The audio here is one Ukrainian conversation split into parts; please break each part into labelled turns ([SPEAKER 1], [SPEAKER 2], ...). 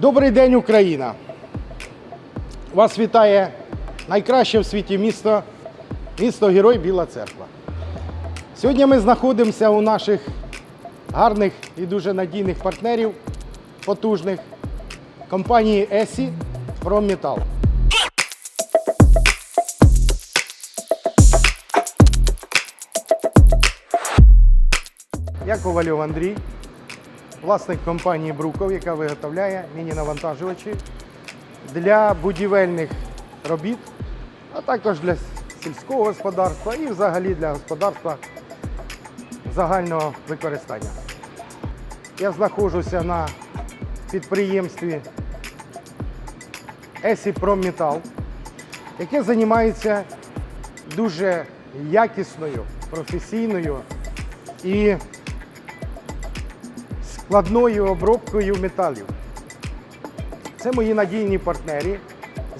[SPEAKER 1] Добрий день, Україна! Вас вітає найкраще в світі місто, місто Герой Біла Церква. Сьогодні ми знаходимося у наших гарних і дуже надійних партнерів, потужних компанії ESI Промметал. Я Ковальов Андрій, власник компанії Бруков, яка виготовляє міні-навантажувачі для будівельних робіт, а також для сільського господарства і взагалі для господарства загального використання. Я знаходжуся на підприємстві Промметал, яке займається дуже якісною, професійною і складною обробкою металів. Це мої надійні партнери,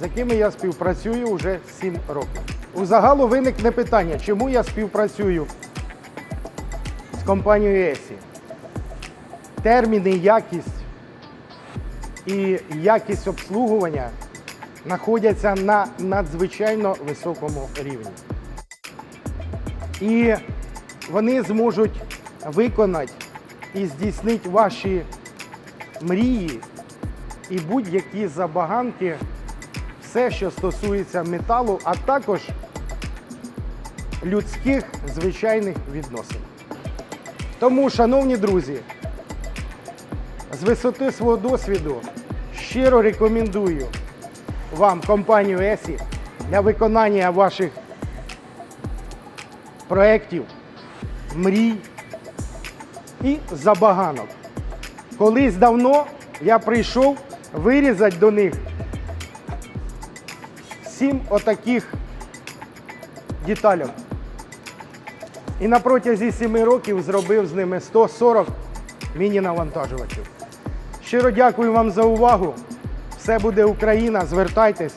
[SPEAKER 1] з якими я співпрацюю вже 7 років. У загалу виникне питання, чому я співпрацюю з компанією ЕСІ. Терміни, якість і якість обслуговування знаходяться на надзвичайно високому рівні. І вони зможуть виконати і здійснити ваші мрії і будь-які забаганки, все, що стосується металу, а також людських звичайних відносин. Тому, шановні друзі, з висоти свого досвіду щиро рекомендую вам компанію ESI для виконання ваших проєктів, мрій і забаганок. Колись давно я прийшов вирізати до них сім отаких деталей. І на протязі 7 років зробив з ними 140 міні-навантажувачів. Щиро дякую вам за увагу. Все буде Україна. Звертайтесь.